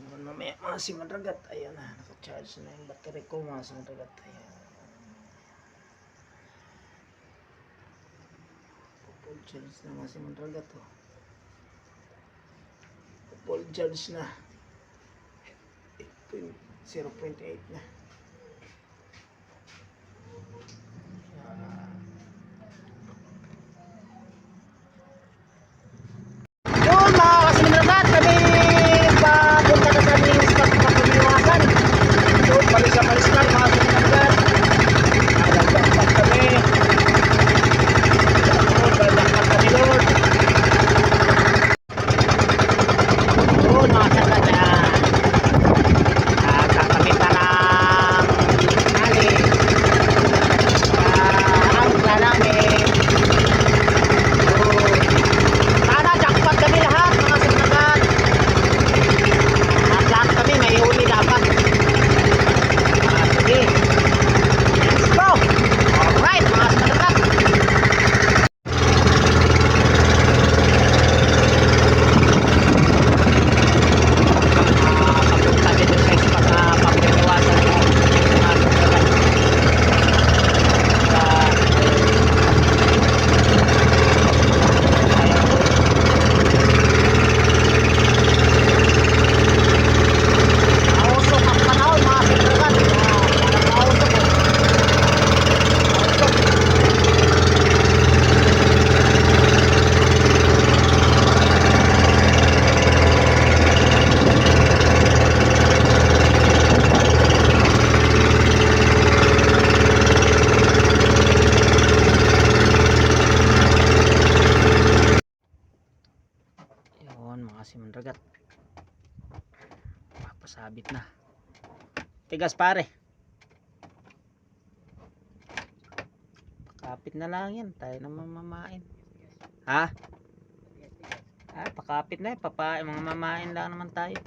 naman mamaya mga simandragat. Ayan na, naka-charge na yung battery ko mga simandragat. Ayan. Full charge na mga simandragat. Oh. Full charge na. 0.8 na. Ayan. Yun mga kasimulagat, kami papunta na sa aming spot na pagpapaliwakan. Doon, balik sa Paliskan mga kasimulagat. Nagdagdag kami. Doon, nagdagdag kami doon. Doon mga kasimulagat. Nagkakamit na ng tali. Ah, ang namin. Doon. Sana jackpot kami lahat mga sinagat. Lahat lahat kami may huli dapat. Ah, sige. Let's go. Alright mga sinagat. Ah, papunta din sa spot na pagkakawasan mo mga sinagat. Ah, Mausok ang panahon mga sinagat. Ah, mausok eh. Mausok. Yun mga simandragat. Papasabit na. Tigas pare. Pakapit na lang yan. Tayo na mamamain. Ha? Ah, pakapit na eh. Papa, mga mamain lang naman tayo.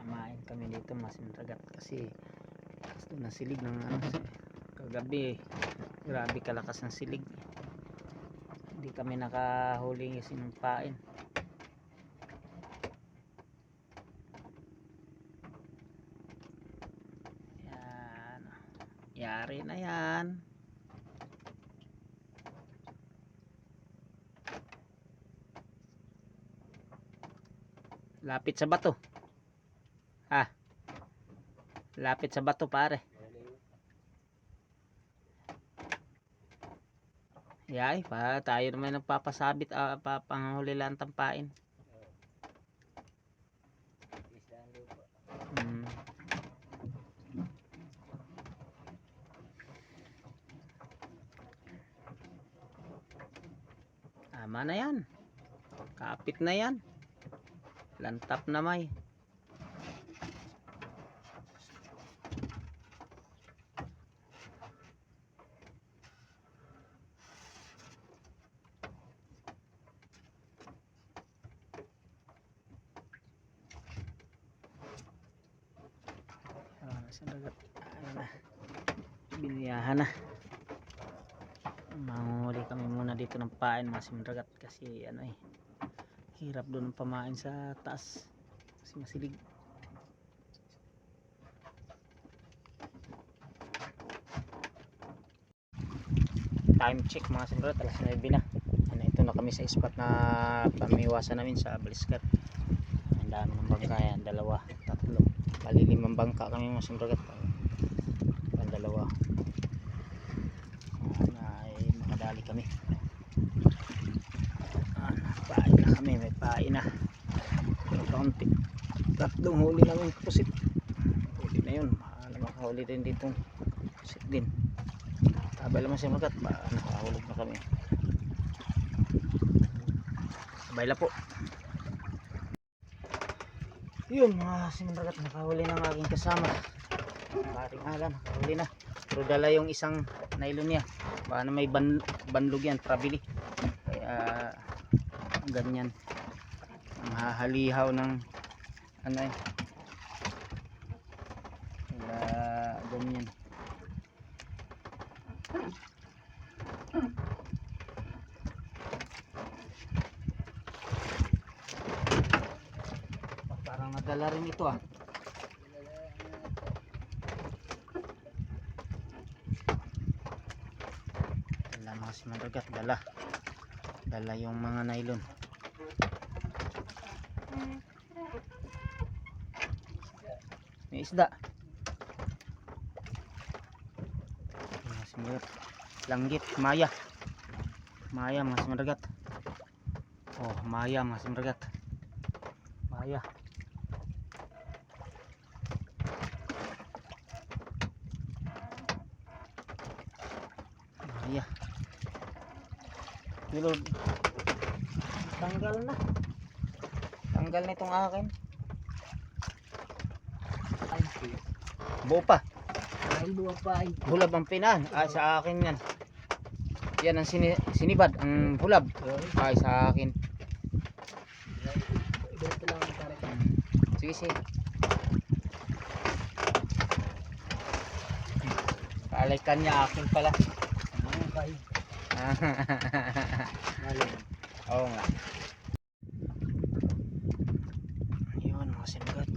Mamain kami dito mga simandragat kasi gusto na silig ng ano kagabi grabe kalakas ng silig kami nakahuli yung sinumpain yan. Yari na yan. Lapit sa bato. Ha lapit sa bato pare Yay, pa tayo naman nagpapasabit ah, pa panghuli lang tampain. Mm. Tama na yan. Kapit na yan. Lantap na may. Ah, sa dagat. Ano na. Biniyahan na. Manghuli kami muna dito ng pain mga simdragat kasi ano eh. Hirap doon ng pamain sa taas. Kasi masilig. Time check mga simdragat. Alas 9 na. Ano, ito na kami sa spot na pamiwasan namin sa Baliskat. Ang dami ng bangka yan. Dalawa, tatlo. Malilimang bangka kami mga simbragat. Ang dalawa. Na ay makadali kami. Ah, pain na kami. May pain na. Kaunti. Tatlong huli namin pusit. Huli na yun. Ano makahuli din dito. Pusit din. Tabay naman si Magat. Nakahulog na kami. Sabay la po. Yun mga simragat nakahuli ng aking kasama. Paring alam, nakahuli na. Pero dala yung isang nylon niya. Baka na may ban banlog yan, trabili. Kaya ganyan. Ang hahalihaw ng ano eh. Kaya ganyan. Dala rin ito ah. Dala mga simaragat, dala. Dala yung mga nylon. May isda. Mga simaragat. Langgit, maya. Maya mga simaragat. Oh, maya mga simaragat. Maya. Maya. Bilog. Tanggal na. Tanggal na itong akin. Ay, Buo pa. ay, buwa pa ay. Hulab ang pinan. Ay, sa akin yan. Yan ang sini sinibad. Ang hulab. Ay, sa akin. Sige, sige. Kalikan niya akin pala. Malam. Oo nga. Yun mga sindagat.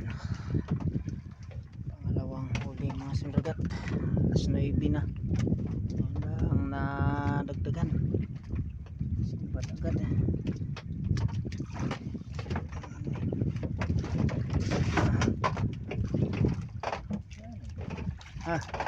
Pangalawang huli mga sindagat. Alas 9 na. Wala ang nadagdagan. Sinibad agad. Ha?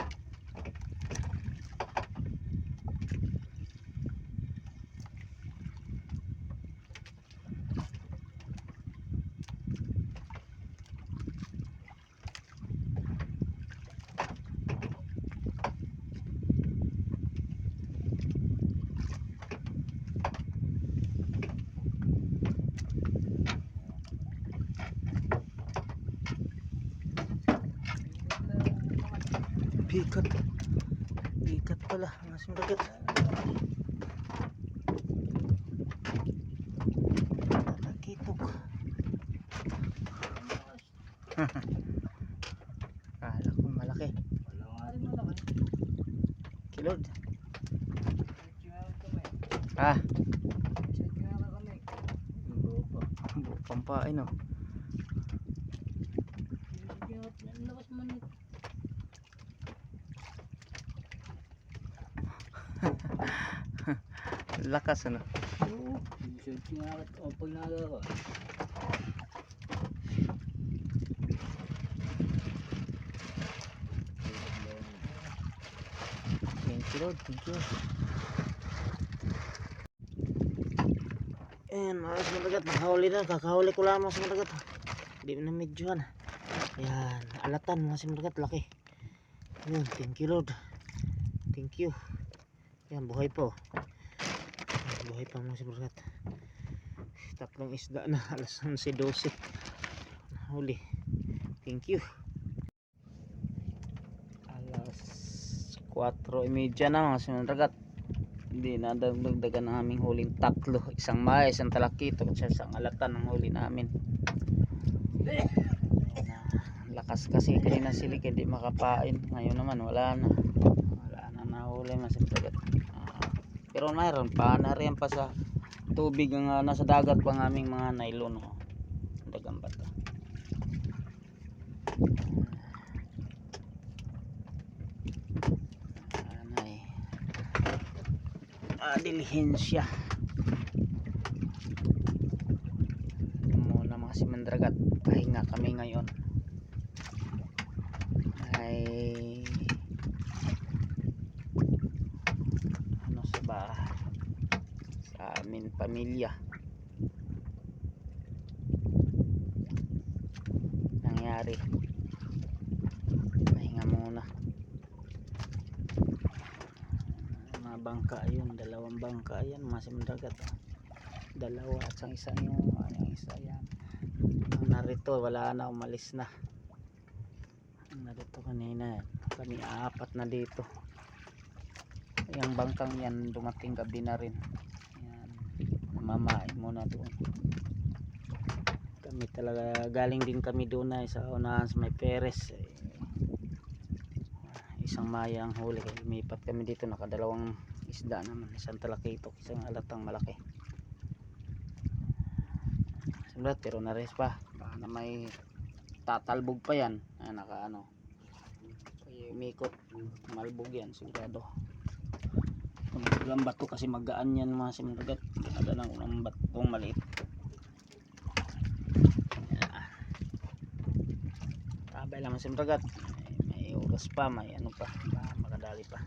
Bigat. Bigat pala. Mga sindagat. Nakitok. Kala ko malaki. Kilod. Ah, Siyempre kami. Buwa pa. pampain oh. Siyempre, ang lakas man ito. Lakas ano. Oo. Siyempre nga ako. O, pag nagawa. Thank you Lord, thank you. Ayan, mga sumadagat, nakahuli na, kakahuli ko lamang sumadagat. Hindi mo na medyohan. Ayan, alatan mga sumadagat, laki. Ayan, thank you Lord. Thank you. Ayan, buhay po. Buhay pa mga sumadagat. Tatlong isda na, alas 11.12. Nahuli. Thank you. Alas 4.30 na mga sumadagat hindi na dagdagan ang aming huling tatlo isang maya, isang talakito at isang alatan ang huli namin lakas kasi kanina silik hindi makapain ngayon naman wala na wala na nahuli mas dagat Ah, pero mayroon pa na rin pa sa tubig ang ah, nasa dagat pa ang aming mga nylon oh. dagang bata. Anay. Ah, dilihensya muna mga simandragat. Pahinga kami ngayon ay ano sa ba sa amin pamilya. Nangyari. Pahinga muna. Mga bangka yun dalawang bangka yan mga simandragat oh. dalawa at ang isa yung yung isa yan. Ang narito wala na umalis na. Ang narito kanina yan. kami apat na dito. Yung bangkang yan dumating gabi na rin namamain muna doon. Kami talaga galing din kami doon na sa unahan sa may peres eh, isang maya ang huli kaya lumipat kami dito nakadalawang isda naman isang talakitok isang alatang malaki. Sandrat, pero nares pa. Baka na may tatalbog pa yan. Ayan naka ano ay umikot. Malbog yan sigurado ang bato kasi magaan yan mga simragat ginagalan ko ng batong maliit. Kabay lang mga simragat may, oras pa may ano pa makadali pa